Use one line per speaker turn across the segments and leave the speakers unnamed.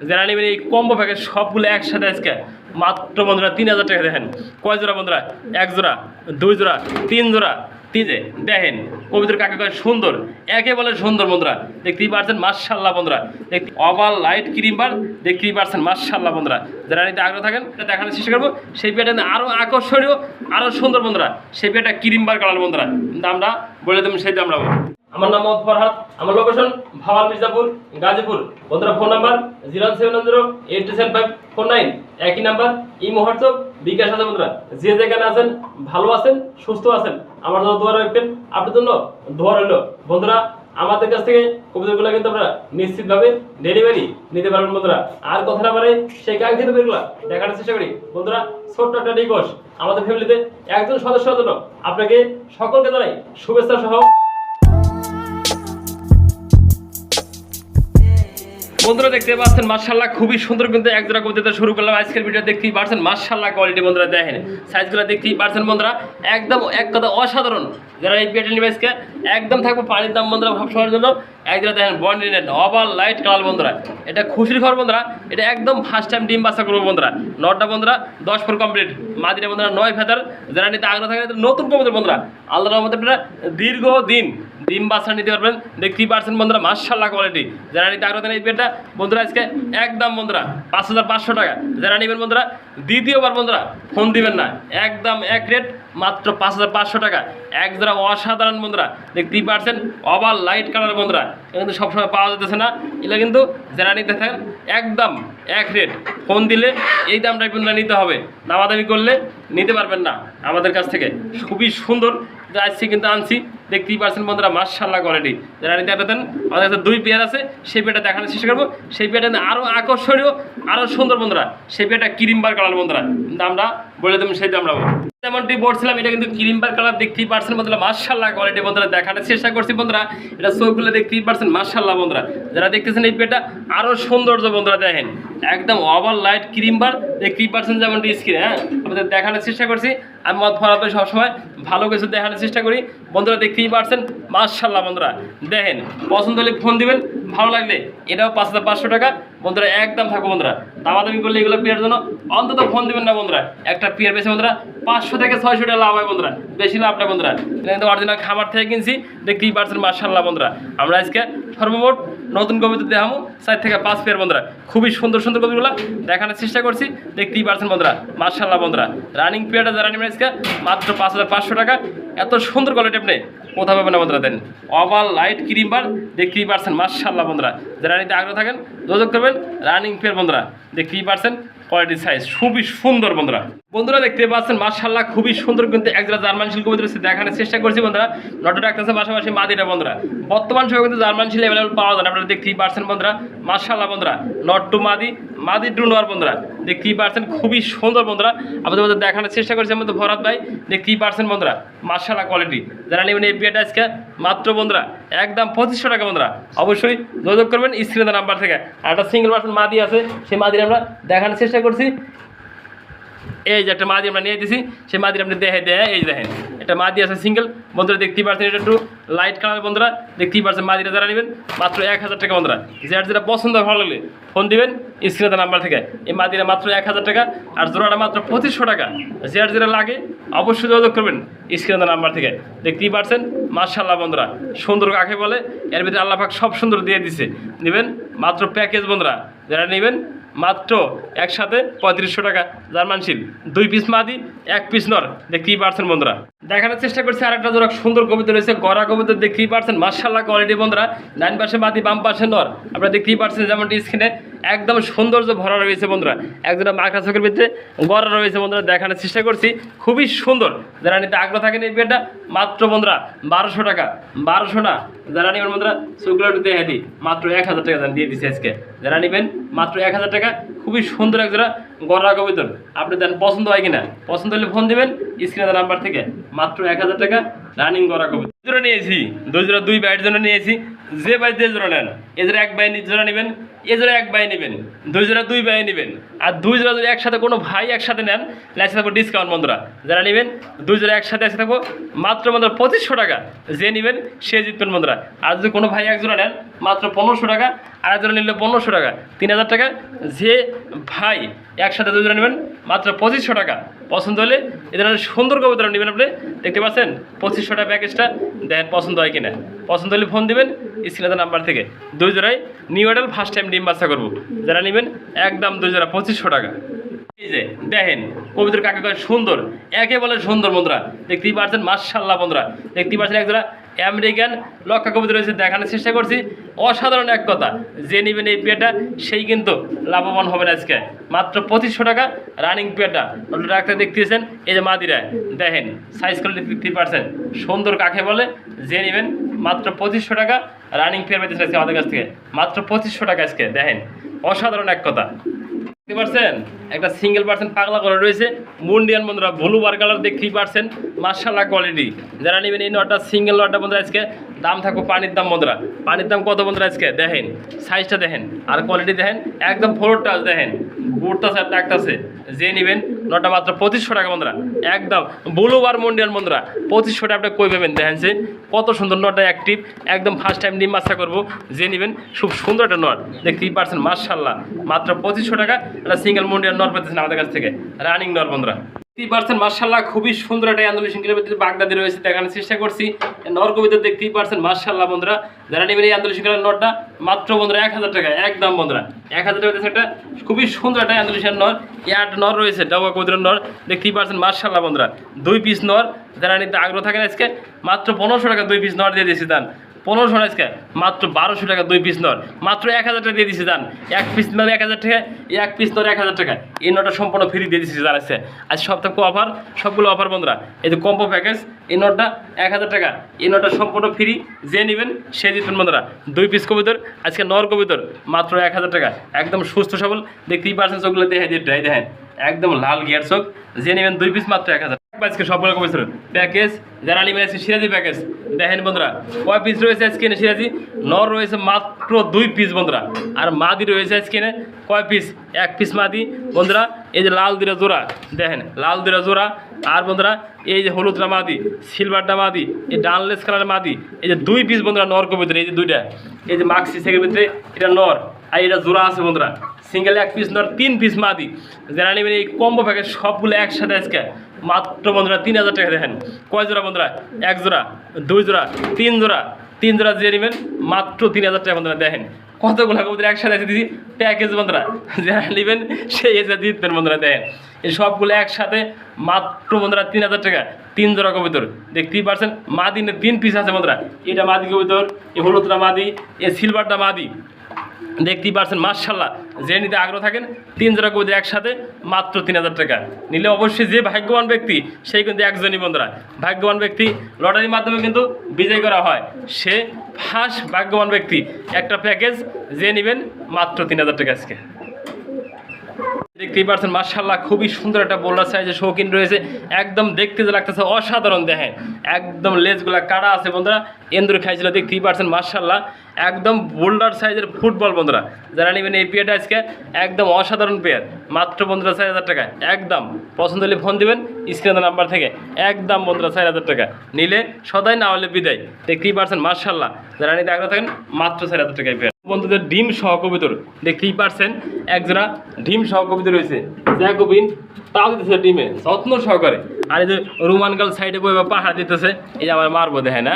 যারা নেবেন এই কম্বো প্যাকেজ সবগুলো একসাথে আজকে। মাত্র বন্ধুরা তিন হাজার টাকা দেখেন। কয় জোড়া বন্ধুরা? এক জোড়া, দুই জোড়া, তিন জোড়া। তিনজে দেখেন কবিতার কাকে কয়? সুন্দর। একে বলে সুন্দর বন্ধুরা। দেখতেই পারছেন মার্শাল্লাহ বন্ধুরা। দেখতে অবাল লাইট ক্রিম বার দেখতেই পারছেন মার্শাল্লাহ বন্ধুরা। যারা নিতে আগ্রহ থাকেন দেখানোর চেষ্টা করব। সেই পেটা আরও আকর্ষণীয় আরও সুন্দর বন্ধুরা। সেই পেটা ক্রিম বার কালার বন্ধুরা। দামটা বলে দেবেন, সেই দামটা আমার নাম মোহাম্মদ ফরহাদ, আমার লোকেশন ভাওয়াল মির্জাপুর, গাজীপুর। বন্ধুরা phone number zero seven zero eight seven five four nine একই নাম্বার এই হোয়াটসঅ্যাপ, বিকাশ আছে বন্ধুরা। যে যেখানে আছেন, ভালো আছেন, সুস্থ আছেন, আমার জন্য দোয়া রাখবেন। আপনার জন্য দোয়া রইল। বন্ধুরা, আমাদের কাছ থেকে কবিতাগুলো কিন্তু আপনারা নিশ্চিতভাবে ডেলিভারি নিতে পারবেন বন্ধুরা। আর কথা না পারে সেই কাঙ্ক্ষিত বেরগুলো দেখার চেষ্টা করি। বন্ধুরা, ছোট্ট একটা রিকোয়েস্ট আমাদের ফ্যামিলিতে একজন সদস্য জন্য আপনাকে সকলকে জানাই শুভেচ্ছা সহ বন্ধুরা দেখতে পাচ্ছেন মার্শাল্লাহ খুবই সুন্দর কিন্তু এক জোড়া কবিতা শুরু করলাম। আজকের ভিডিও দেখতেই পারছেন মার্শাল্লাহ কোয়ালিটি বন্ধুরা দেখেন। সাইজগুলো দেখতেই পারছেন বন্ধুরা, একদম এক কথা অসাধারণ। যারা এই পেটেল নিবেশকে একদম থাকব পানির দাম বন্ধুরা সবার জন্য। এক জোড়া দেখেন বন্ডি নেট অবাল লাইট কালার বন্ধুরা। এটা খুশির খবর বন্ধুরা, এটা একদম ফার্স্ট টাইম ডিম বাচ্চা করব বন্ধুরা। নটা বন্ধুরা, দশ ফোর কমপ্লিট মাদিরা বন্ধুরা নয় ফেদার যারা নিতে আগ্রহ থাকে নতুন কবিতা বন্ধুরা। আল্লাহ রহমতে দীর্ঘ দিন ডিম বাচ্চা নিতে পারবেন। দেখতেই পারছেন বন্ধুরা মার্শাল্লাহ কোয়ালিটি যারা নিতে আগ্রহ এই পেটটা, বন্ধুরা আজকে একদম বন্ধুরা, পাঁচ হাজার পাঁচশো টাকা। যারা নেবেন বন্ধুরা, দ্বিতীয়বার বন্ধুরা ফোন দিবেন না। একদম এক রেট মাত্র পাঁচ হাজার পাঁচশো টাকা। এক জোড়া অসাধারণ বন্ধুরা, দেখতেই পারছেন, অবাল লাইট কালার বন্ধুরা। এটা কিন্তু সবসময় পাওয়া যেতেছে না। এটা কিন্তু যারা নিতে থাকেন, একদম এক রেট ফোন দিলে এই দামটাই বন্ধুরা নিতে হবে। দামাদামি করলে নিতে পারবেন না আমাদের কাছ থেকে। খুবই সুন্দর আসছি কিন্তু আনছি। দেখতেই পারছেন বন্ধুরা মার্শাল্লাহ কোয়ালিটি যারা নিতে দেন আমাদের কাছে দুই পেয়ার আছে, সেই পেয়ারটা দেখানোর চেষ্টা করব। সেই পেয়ারটা আরও আকর্ষণীয় আরও সুন্দর বন্ধুরা। সেই পেয়ারটা ক্রিমবার কালার বন্ধুরা। দামটা বলে দেবেন সেই দামটা যেমনটি বলছিলাম, এটা কিন্তু ক্রিমবার কালার দেখতেই পারছেন বন্ধুরা। মার্শাল্লাহ কোয়ালিটি বন্ধুরা, দেখানোর চেষ্টা করছি বন্ধুরা। এটা চোখগুলো দেখতেই পারছেন মার্শাল্লাহ বন্ধুরা। যারা দেখতেছেন এই পেয়ারটা আরও সৌন্দর্য বন্ধুরা দেখেন। একদম ওভার লাইট ক্রিমবার দেখতেই পারছেন যেমনটি স্ক্রিনে হ্যাঁ? আপনাদের দেখানোর চেষ্টা করছি। আমি মত ফরাতে সবসময় ভালো কিছু দেখানোর চেষ্টা করি। বন্ধুরা দেখতেই পারছেন মার্শাল্লাহ বন্ধুরা। দেখেন, পছন্দ হলে ফোন দিবেন, ভালো লাগলে এটাও পাঁচ হাজার পাঁচশো টাকা। বন্ধুরা একদম থাকব বন্ধুরা। দামাদামি করলে এগুলো পেয়ার জন্য অন্তত ফোন দিবেন না বন্ধুরা। একটা পেয়ার বেশি বন্ধুরা। পাঁচশো থেকে ছয়শো টাকা লাভ হয় বন্ধুরা। বেশি লাভ না বন্ধুরা। কিন্তু অরিজিনাল খামার থেকে কিনছি। দেখতেই পারছেন মার্শাল্লাহ বন্ধুরা। আমরা আজকে সর্বমোট নতুন কবিতা দেখাবো চার থেকে পাঁচ পেয়ার বন্ধুরা। খুবই সুন্দর সুন্দর কবিতাগুলো দেখানোর চেষ্টা করছি। দেখতেই পারছেন বন্ধুরা। মার্শাল্লাহ বন্ধুরা। রানিং পেয়ারটা যারা নেবেন আজকে, মাত্র পাঁচ হাজার পাঁচশো টাকা। এত সুন্দর কোয়ালিটি আপনি কোথাও পাবেন না বন্ধুরা দেন? ওভাল লাইট ক্রিম বার দেখতেই পারছেন মার্শাল্লাহ বন্ধুরা। যারা নিতে আগ্রহ থাকেন, যোগাযোগ করবেন। রানিং পেয়ার বন্ধুরা। দেখতেই পারছেন কোয়ালিটি সাইজ খুবই সুন্দর বন্ধুরা। বন্ধুরা দেখতে পাচ্ছেন মার্শাল্লাহ খুবই সুন্দর কিন্তু একজোড়া জার্মান শিল্প রয়েছে দেখানোর চেষ্টা করছি বন্ধুরা। নটা ডাকতেছে পাশাপাশি মাদিরা বন্ধুরা। বর্তমান সময় কিন্তু জার্মান শিল অ্যাভেলেবল পাওয়া যায়। আপনারা দেখতেই পারছেন বন্ধুরা। মার্শাল্লাহ বন্ধুরা, নট টু মাদি মাদি টু নোয়ার বন্ধুরা। দেখতেই পারছেন খুবই সুন্দর বন্ধুরা। আপনাদের মধ্যে দেখানোর চেষ্টা করছি আমাদের ভরত ভাই। দেখতেই পারছেন বন্ধুরা মার্শাল্লাহ কোয়ালিটি যারা নেবেন বিয়েটা আজকে মাত্র বন্ধুরা একদম পঁচিশশো টাকা বন্ধুরা। অবশ্যই যোগাযোগ করবেন স্ক্রিনের নাম্বার থেকে। আর একটা সিঙ্গেল পার্সেন্ট মাদি আছে, সেই মাদির আমরা দেখানোর চেষ্টা করছি। এই যে একটা মাদি আমরা নিয়ে দিছি সেই মাদির আপনি দেখে দেয়, এই দেখেন। একটা মাদি আছে সিঙ্গেল বন্ধুরা, দেখতেই পারছেন এটা একটু লাইট কালার বন্ধুরা, দেখতেই পারছেন মাদিরা যারা নেবেন, মাত্র এক হাজার টাকা বন্ধুরা। যার যেটা পছন্দ ভালো লাগলে ফোন দিবেন স্ক্রিনের নাম্বার থেকে। এই মাদিরা মাত্র এক হাজার টাকা, আর জোড়াটা মাত্র পঁচিশশো টাকা। যার যেটা লাগে, অবশ্যই যোগাযোগ করবেন স্ক্রিনের নাম্বার থেকে। দেখতেই পারছেন মার্শাল্লাহ বন্ধুরা, সুন্দর কাকে বলে, এর ভিতরে আল্লাহ পাক সব সুন্দর দিয়ে দিছে। নেবেন, মাত্র প্যাকেজ বন্ধুরা, যারা নেবেন, মাত্র একসাথে পঁয়ত্রিশশো টাকা। জার্মান শিল দুই পিস মাদি, এক পিস নর। দেখতেই পারছেন বন্ধুরা। দেখানোর চেষ্টা করছি আরেকটা জোড়া সুন্দর কবিতা রয়েছে, গড়া কবিতা দেখতেই পারছেন। মার্শাল্লাহ কোয়ালিটি বন্ধুরা। ডাইন পাশে বাদি বাম পাশে নর। আপনারা দেখতেই পারছেন যেমনটি স্ক্রিনে একদম সৌন্দর্য ভরা রয়েছে বন্ধুরা। একজোড়া মাখা চোখের ভিতরে গড়া রয়েছে বন্ধুরা, দেখানোর চেষ্টা করছি। খুবই সুন্দর। যারা নিতে আগ্রহ থাকেন এই বিয়েটা, মাত্র বন্ধুরা বারোশো টাকা। বারোশো না, যারা নেবেন বন্ধুরা সেগুলো একটু দেখে মাত্র এক হাজার টাকা দিয়ে দিচ্ছি আজকে। যারা নেবেন, মাত্র এক হাজার টাকা। খুবই সুন্দর এক জোড়া গড়া কবিতর। আপনি দেন, পছন্দ হয় কিনা? পছন্দ হলে ফোন দেবেন স্ক্রিনে নাম্বার থেকে। মাত্র এক হাজার টাকা রানিং গড়া কবিতর। জোড়া নিয়েছি। দুই জোড়া দুই বাইরের জন্য নিয়েছি। যে বাইর দিয়ে জোড়া নেন। এদের এক বাইর জোড়া নেবেন। এ জোড়া এক বাই নেবেন, দুই জোড়া দুই বাই নেবেন, আর দুই জোড়া যদি একসাথে কোনো ভাই একসাথে নেন লাইসে থাকব ডিসকাউন্ট বন্ধুরা। যারা নেবেন, দুই জোড়া একসাথে একসাথে থাকব, মাত্র বন্ধুরা পঁচিশশো টাকা। যে নেবেন, সে জিতবেন বন্ধুরা। আর যদি কোনো ভাই এক জোড়া নেন, মাত্র পনেরোশো টাকা, আর এক জোড়া নিলে পনেরোশো টাকা, তিন হাজার টাকা। যে ভাই একসাথে দুই জোড়া নেবেন, মাত্র পঁচিশশো টাকা। পছন্দ হলে এদের সুন্দর কবিতা নেবেন আপনি। দেখতে পাচ্ছেন পঁচিশশো টাকা প্যাকেজটা দেখেন পছন্দ হয় কিনা। পছন্দ হলে ফোন দিবেন স্ক্রিনে নাম্বার থেকে। দুই জোড়ায় নিউ অ্যাডাল ফার্স্ট টাইম ডিম বাচ্চা করব। যারা নেবেন, একদম দুই জোড়া, পঁচিশশো টাকা। এই যে, দেখেন, কবিতার কাকে কয় সুন্দর, একে বলে সুন্দর বন্ধুরা। দেখতেই পাচ্ছেন মার্শাল্লাহ বন্ধুরা। দেখতেই পাচ্ছেন একজোড়া আমেরিকান লক্ষা কবিতা রয়েছে, দেখানোর চেষ্টা করছি। অসাধারণ এক কথা, যে নেবেন এই পেটা, সেই কিন্তু লাভবান হবেন আজকে। মাত্র পঁচিশশো টাকা রানিং পেটা। ওটা ডাক্তার দেখতেছেন এই যে মাদিরা দেখেন সাইজ করলে দেখতেই পারছেন সুন্দর কাকে বলে? যে নেবেন, মাত্র পঁচিশশো টাকা রানিং পেয়ার পেতেছে আজকে আমাদের কাছ থেকে। মাত্র পঁচিশশো টাকা আজকে, দেখেন, অসাধারণ এক কথা। দেখতে পারছেন? একটা সিঙ্গেল পার্সেন্ট পাগলা করে রয়েছে। মুন্ডিয়ান বন্ধুরা ব্লু বার কালার দেখতেই পারছেন। মার্শাল্লাহ কোয়ালিটি যারা নেবেন, এই নটা সিঙ্গেল নটা বন্ধুরা আজকে দাম থাকব পানির দাম বন্ধুরা। পানির দাম কত বন্ধুরা আজকে? দেখেন সাইজটা দেখেন, আর কোয়ালিটি দেখেন, একদম ফোর টাচ দেখেন বুটটা স্যার ডাকতেছে যে নেবেন, নটা মাত্র পঁচিশশো টাকা বন্ধুরা, একদম ব্লু বার মুন্ডিয়ান বন্ধুরা, পঁচিশশো টাকা আপনি কই পাবেন? দেখেন যে, কত সুন্দর নটা অ্যাক্টিভ একদম ফার্স্ট টাইম ডিম মাছা করব। যে নেবেন, খুব সুন্দর একটা নট, দেখতেই পারছেন মার্শাল্লাহ মাত্র পঁচিশশো টাকা একটা সিঙ্গেল মুন্ডিয়ান নট পেতেছেন আমাদের কাছ থেকে রানিং নট বন্ধুরা। দেখতেই পারছেন মার্শাল্লাহ খুবই সুন্দর একটা আন্দোলন বাগদাদি রয়েছে দেখানোর চেষ্টা করছি। দেখতেই পারছেন মার্শাল্লাহ বন্ধুরা, যারা নেবেন এই আন্দোলন নটটা, মাত্র বন্ধুরা এক হাজার টাকা, একদম বন্ধুরা, এক হাজার টাকা একটা খুবই সুন্দর একটা আন্দোলন নর ইয়ার নর রয়েছে ডাবা কবিতার নর, দেখতেই পারছেন মার্শাল্লাহ বন্ধুরা, দুই পিস নর, যারা নিতে আগ্রহ থাকেন আজকে, মাত্র পনেরোশো টাকা দুই পিস নর দিয়ে দিয়েছি দান। পনেরোশো আজকে। মাত্র বারোশো টাকা দুই পিস নর। মাত্র এক হাজার টাকা দিয়ে দিচ্ছি দান এক পিস নর এক হাজার টাকা, এক পিস নর এক হাজার টাকা। এই নটা সম্পূর্ণ ফ্রি দিয়ে দিচ্ছি দান আজকে। আজ সপ্তাহ অফার সবগুলো অফার বন্ধুরা। এই যে কম্পো প্যাকেজ এই নটটা এক হাজার টাকা। এই নটটা সম্পূর্ণ ফ্রি যে নেবেন, সে জিতবেন বন্ধুরা। দুই পিস কবিতর, আজকে নর কবিতর, মাত্র এক হাজার টাকা। একদম সুস্থ সবল, দেখতেই পারছেন চোখগুলো দেখে দিয়ে দেখেন, একদম লাল গিয়ার চোখ। যে নেবেন দুই পিস মাত্র এক হাজার আজকে সবগুলো কবিতর প্যাকেজ, যারা নেবেন আজকে সিরাজি প্যাকেজ। দেখেন বন্ধুরা, কয় পিস রয়েছে আজকে সিরাজি? নর রয়েছে মাত্র দুই পিস বন্ধুরা। আর মাদি রয়েছে আজকে কয় পিস এক পিস মাদি। বন্ধুরা, এই যে লাল দিরা জোড়া, দেখেন, লাল দিরা জোড়া। আর বন্ধুরা, এই যে হলুদটা মাদি সিলভারটা মাদি, এই ডানলেস কালারের মাদি, এই যে দুই পিস বন্ধুরা নর কবিতর, এই যে দুইটা। এই যে মাক্সি সেকের ভিতরে এটা নর, আর এটা জোড়া আছে বন্ধুরা। সিঙ্গেল এক পিস নর, তিন পিস মাদি। যারা নেবেন এই কম্বো প্যাকেজ সবগুলো একসাথে আজকে মাত্র বন্ধুরা তিন হাজার টাকা দেখেন। কয় জোড়া বন্ধুরা? এক জোড়া, দুই জোড়া, তিন জোড়া। তিন জোড়া যে নেবেন, মাত্র তিন হাজার টাকা বন্ধুরা দেখেন। কতগুলো কবুতর একসাথে আছে দিদি? প্যাকেজ বন্ধুরা, যারা নেবেন, সেই এসে দিতেন বন্ধুরা দেখেন। এই সবগুলো একসাথে মাত্র বন্ধুরা তিন হাজার টাকা। তিন জোড়া কবুতর, দেখতেই পারছেন? মাদি তিন পিস আছে বন্ধুরা। এটা মাদি কবুতর, এই হলুদটা মাদি, এই সিলভারটা মাদি। দেখতেই পারছেন মার্শাল্লাহ যে নিতে আগ্রহ থাকেন, তিন জোড়া কবিতা একসাথে মাত্র তিন হাজার টাকা। নিলে অবশ্যই যে ভাগ্যবান ব্যক্তি, সেই কিন্তু একজনই বন্ধুরা। ভাগ্যবান ব্যক্তি, লটারির মাধ্যমে কিন্তু বিজয় করা হয়। সে ফার্স্ট ভাগ্যবান ব্যক্তি। একটা প্যাকেজ যে নেবেন মাত্র তিন হাজার টাকা আজকে। দেখতেই পারছেন মার্শাল্লাহ খুবই সুন্দর একটা বোল্ডার সাইজের শৌখিন রয়েছে। একদম দেখতে যে লাগতেছে অসাধারণ, দেখেন। একদম লেজগুলা কাটা আছে, বন্ধুরা। এন্দুর খাইছিল, দেখতেই পারছেন মার্শাল্লাহ একদম বোল্ডার সাইজের ফুটবল, বন্ধুরা। যারা নেবেন এই পেয়ারটা আজকে, একদম অসাধারণ পেয়ার মাত্র, বন্ধুরা, চার হাজার টাকা একদম। পছন্দ হলে ফোন দিবেন স্ক্রিনের নাম্বার থেকে। একদম, বন্ধুরা, চার হাজার টাকা নিলে সদাই না হলে বিদায়। দেখতেই পারছেন মার্শাল্লাহ যারা নিতে আগ্রহ থাকেন, মাত্র চার হাজার টাকায় পেয়ার বন্ধুদের ডিম সহ কবিতর দেখতেই পারছেন, একজোড়া ডিম সহ কবিতা রয়েছে। জ্যাকোবিন তাও দিতেছে ডিমে, যত্ন সহকারে। আর এই যে রোমানগাল সাইডে বই বা পাহাড় দিতেছে, এই যে আমার মারবো দেখে না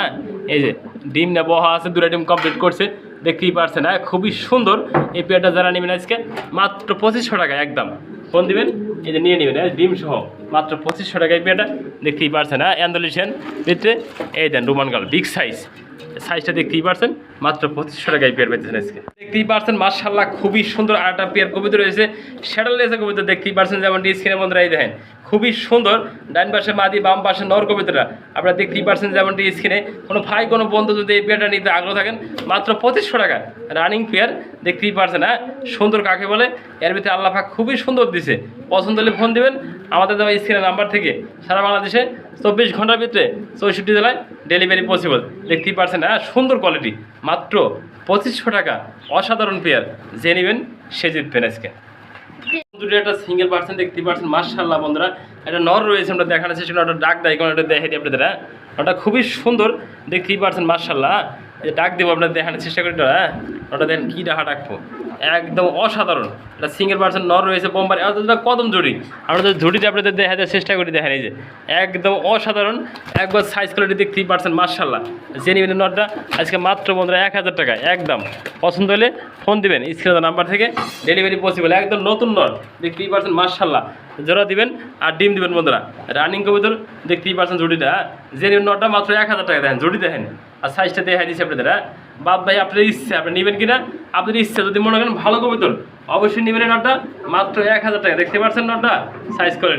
এই যে ডিম না বহা আছে দুটা ডিম কমপ্লিট করছে, দেখতেই পারছেন হ্যাঁ? খুবই সুন্দর। এই পেয়ারটা যারা নেবেন আজকে, মাত্র পঁচিশশো টাকা একদম। ফোন দিবেন, এই যে নিয়ে নেবেন হ্যাঁ ডিম সহ, মাত্র পঁচিশশো টাকা এই পেয়ারটা, দেখতেই পারছেন হ্যাঁ? অ্যান্ডোলিশন ভিতরে, এই দেন রোমানগাল বিগ সাইজ। সাইজটা দেখতেই পারছেন, মাত্র পঁচিশশো টাকায় পেয়ার পেয়েছেন আজকে। দেখতেই পারছেন মার্শাল্লাহ খুবই সুন্দর আর পেয়ার কবিতা রয়েছে সেটা লেসে কবিতা দেখতেই পারছেন যেমন স্ক্রিনের বন্ধুরা এই দেখেন। খুবই সুন্দর। ডান পাশে মাদি, বাম পাশে নর কবিতাটা। আপনারা দেখতেই পারছেন যেমনটি স্ক্রিনে কোনো ভাই, কোনো বন্ধু যদি এই পেয়ারটা নিতে আগ্রহ থাকেন, মাত্র পঁচিশশো টাকা রানিং পেয়ার দেখতেই পারছেন হ্যাঁ? সুন্দর কাকে বলে? এর ভিতরে আল্লাহ পাক খুবই সুন্দর দিছে। পছন্দ হলে ফোন দেবেন। আমাদের দেওয়া স্ক্রিনের নাম্বার থেকে সারা বাংলাদেশে চব্বিশ ঘণ্টার ভিতরে চৌষট্টি জেলায় ডেলিভারি পসিবল দেখতেই পারছেন হ্যাঁ? সুন্দর কোয়ালিটি মাত্র পঁচিশশো টাকা। অসাধারণ পেয়ার যে নেবেন সে জিতবেন আজকে একটা সিঙ্গেল পার্সেন্ট দেখতে পাচ্ছেন মার্শাল্লাহ বন্ধুরা। একটা নর রয়েছে, আমরা দেখানোর চেষ্টা একটা ডাক দেয়, কোনো একটা দেখে দিই আপনাদের হ্যাঁ? ওটা খুবই সুন্দর, দেখতেই পারছেন মার্শাল্লাহ যে ডাক দেবো, আপনার দেখানোর চেষ্টা করি হ্যাঁ? ওটা দেখেন কী ডাকা ডাকবো? একদম অসাধারণ। এটা সিঙ্গেল পার্সেন্ট নর রয়েছে বোম্বার কদম জুড়ি। আমরা তো ঝুড়িতে আপনাদের দেখা দেওয়ার চেষ্টা করি দেখেন এই যে। একদম অসাধারণ। একবার সাইজ কোয়ালিটি দেখতেই পার্সেন্ট মার্শাল্লাহ জেনিবেন নটটা আজকে মাত্র বন্ধুরা এক হাজার টাকা, একদম। পছন্দ হলে ফোন দিবেন স্ক্রিনের নাম্বার থেকে। ডেলিভারি পসিবল একদম নতুন নট দেখতেই পার্সেন্ট মার্শাল্লাহ জোড়া দিবেন আর ডিম দিবেন বন্ধুরা। রানিং কবিতর দেখতেই পার্সেন্ট জুড়িটা জেনিবেন নটটা মাত্র এক হাজার টাকা, দেখেন, জুড়ি দেখেন। আর সাইজটা দেখা দিচ্ছি আপনাদের। বাপ ভাই আপনার ইচ্ছে, আপনি নেবেন কিনা? আপনার ইচ্ছে যদি মনে করেন ভালো কবিতর, অবশ্যই নেবেন নটটা। মাত্র এক হাজার টাকা। দেখতে পাচ্ছেন নটটা? সাইজ করে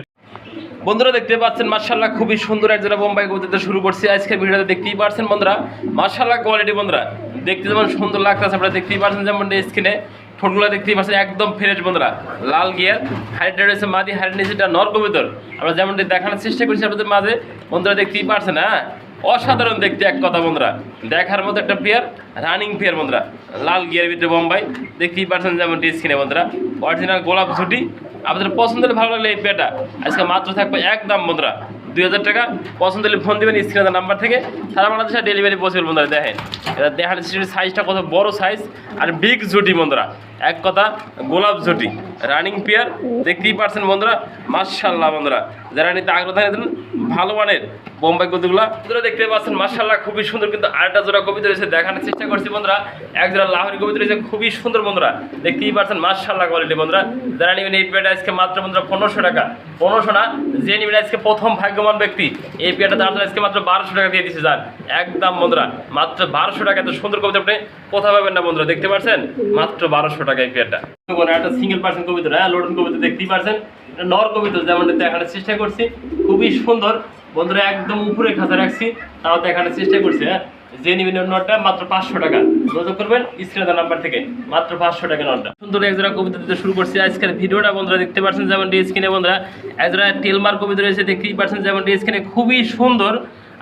বন্ধুরা, দেখতে পাচ্ছেন মার্শাল্লাহ খুবই সুন্দর এক যারা বোম্বাই গতিতে শুরু করছি আজকের ভিডিওতে। দেখতেই পাচ্ছেন বন্ধুরা মার্শাল্লাহ কোয়ালিটি বন্ধুরা। দেখতে যেমন সুন্দর লাগতেছে, আপনারা দেখতেই পাচ্ছেন যেমন স্ক্রিনে ঠোঁটগুলো দেখতেই পাচ্ছেন একদম ফ্রেশ বন্ধুরা। লাল গিয়ার হাইট রয়েছে মাদি হাইট নিচেটা নর কবিতর। আমরা যেমনটি দেখানোর চেষ্টা করছি আপনাদের মাঝে, বন্ধুরা দেখতেই পাচ্ছেন হ্যাঁ? অসাধারণ দেখতে এক কথা, বন্ধুরা। দেখার মতো একটা পেয়ার রানিং পেয়ার বন্ধুরা। লাল গিয়ার ভিতরে বোম্বাই দেখতেই পাচ্ছেন যেমন স্ক্রিনে বন্ধুরা। অরিজিনাল গোলাপ ছুটি আপনাদের পছন্দের ভালো লাগলে এই পেটা আজকে মাত্র থাকবে একদম, বন্ধুরা। দুই হাজার টাকা। পছন্দ হলে ফোন দেবেন স্ক্রিনের নাম্বার থেকে। সারা বাংলাদেশে ডেলিভারি পসিবল বন্ধুরা, দেখেন। এটা দেখার সাইজটা কত বড় সাইজ আর বিগ জুটি বন্ধুরা। এক কথা, গোলাপ জুটি রানিং পেয়ার দেখতেই পারছেন বন্ধুরা। মার্শাল্লাহ বন্ধুরা। যারা নিতে আগ্রহ থাকেন ভালো মানের বোম্বাই কবিতাগুলো বন্ধুরা দেখতে পাচ্ছেন মার্শাল্লাহ খুবই সুন্দর কিন্তু আরেকটা জোড়া কবিতা রয়েছে, দেখানোর চেষ্টা করছি বন্ধুরা। এক জোড়া লাহরি কবিতা রয়েছে, খুবই সুন্দর বন্ধুরা। দেখতেই পাচ্ছেন মার্শাল্লাহ কোয়ালিটি বন্ধুরা। যারা নেবেন এই পেয়ারটা আজকে মাত্র বন্ধুরা পনেরোশো টাকা। পনেরোশো না, যে নেবেন আজকে প্রথম ভাগ্যবান ব্যক্তি। এই পেয়ারটা তার আজকে মাত্র বারোশো টাকা দিয়ে দিচ্ছে যান। একদম বন্ধুরা, মাত্র বারোশো টাকা, এত সুন্দর কবিতা আপনি কোথাও পাবেন না বন্ধুরা, দেখতে পাচ্ছেন? মাত্র বারোশো টাকা এই পেয়ারটা একটা সিঙ্গেল পার্সেন্ট কবিতা হ্যাঁ লোডন কবিতা দেখতেই পারছেন এটা নর কবিতা যেমন দেখানোর চেষ্টা করছি, খুবই সুন্দর। বন্ধুরা, একদম উপরে খাঁচা রাখছি। তাও দেখানোর চেষ্টা করছি হ্যাঁ? যে নিবেন নটটা, মাত্র পাঁচশো টাকা। যোগাযোগ করবেন স্ক্রিনের নাম্বার থেকে, মাত্র পাঁচশো টাকা নটটা। সুন্দর একজোড়া কবিতা দিতে শুরু করছি। আজকের ভিডিওটা বন্ধুরা, দেখতে পাচ্ছেন যেমন ডি স্ক্রিনে বন্ধুরা একজোড়া টেলমার কবিতা রয়েছে, দেখতেই পাচ্ছেন যেমন ডি স্ক্রিনে খুবই সুন্দর।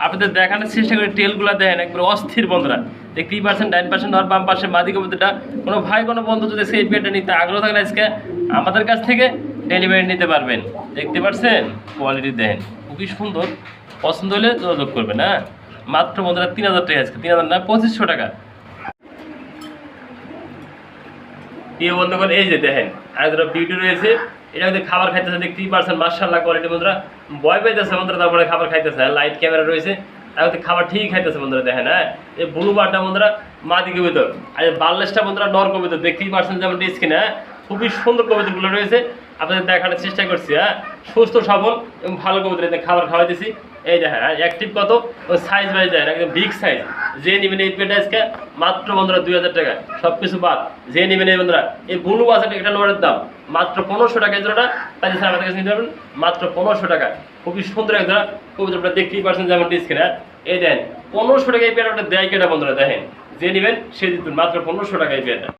আপনাদের দেখানোর চেষ্টা করে, টেলগুলো দেখেন একবার অস্থির বন্ধুরা। দেখতেই পাচ্ছেন ডাইন পাশে, নর বাম পাশে, মাদি কবিতাটা। কোনো ভাই, কোনো বন্ধু যদি সেই পেটটা নিতে আগ্রহ থাকেন আজকে, আমাদের কাছ থেকে ডেলিভারি নিতে পারবেন। দেখতে পাচ্ছেন? কোয়ালিটি দেখেন খুবই সুন্দর। পছন্দ হলে যোগাযোগ করবেন হ্যাঁ? মাত্র বন্ধুরা তিন হাজার টাকা আজকে, তিন হাজার না, পঁচিশশো টাকা। প্রিয় বন্ধুগণ, এই যে দেখেন আর বিউটি রয়েছে। এটা কিন্তু খাবার খাইতেছে, দেখতেই পারছেন মার্শাল্লাহ কোয়ালিটি বন্ধুরা। ভয় পাইতেছে বন্ধুরা তারপরে খাবার খাইতেছে লাইট ক্যামেরা রয়েছে। আর খাবার ঠিকই খাইতেছে বন্ধুরা, দেখেন হ্যাঁ? এই ব্লু বারটা বন্ধুরা মাদি কবিতর আর এই বার্লেসটা বন্ধুরা, নর কবিতর দেখতেই পারছেন যেমন স্কিনে হ্যাঁ? খুবই সুন্দর কবিতাগুলো রয়েছে। আপনাদের দেখানোর চেষ্টা করছি হ্যাঁ? সুস্থ, সবল এবং ভালো কবিতা এতে খাবার খাওয়াইতেছি। এই দেখেন অ্যাক্টিভ কত? সাইজ ওয়াইজ দেখেন, একদম বিগ সাইজ যে নেবেন এই পেটা আজকে মাত্র বন্ধুরা দুই হাজার টাকা। সব কিছু বাদ। যে নেবেন এই বন্ধুরা, এই ব্লু আছে একটা লোয়ারের দাম। মাত্র পনেরোশো টাকা জোড়াটা। তাই স্যার আমাদের কাছে নিতে পারবেন? মাত্র পনেরোশো টাকা। খুবই সুন্দর এক জোড়া কবিতাটা দেখতেই পারছেন যেমন ডিসক্রিনে এই দেন পনেরোশো টাকা এই পেয়ারটা দেয় কেটা বন্ধুরা? দেখেন, যে নেবেন সে দিতেন মাত্র পনেরোশো টাকা এই পেয়ারটা।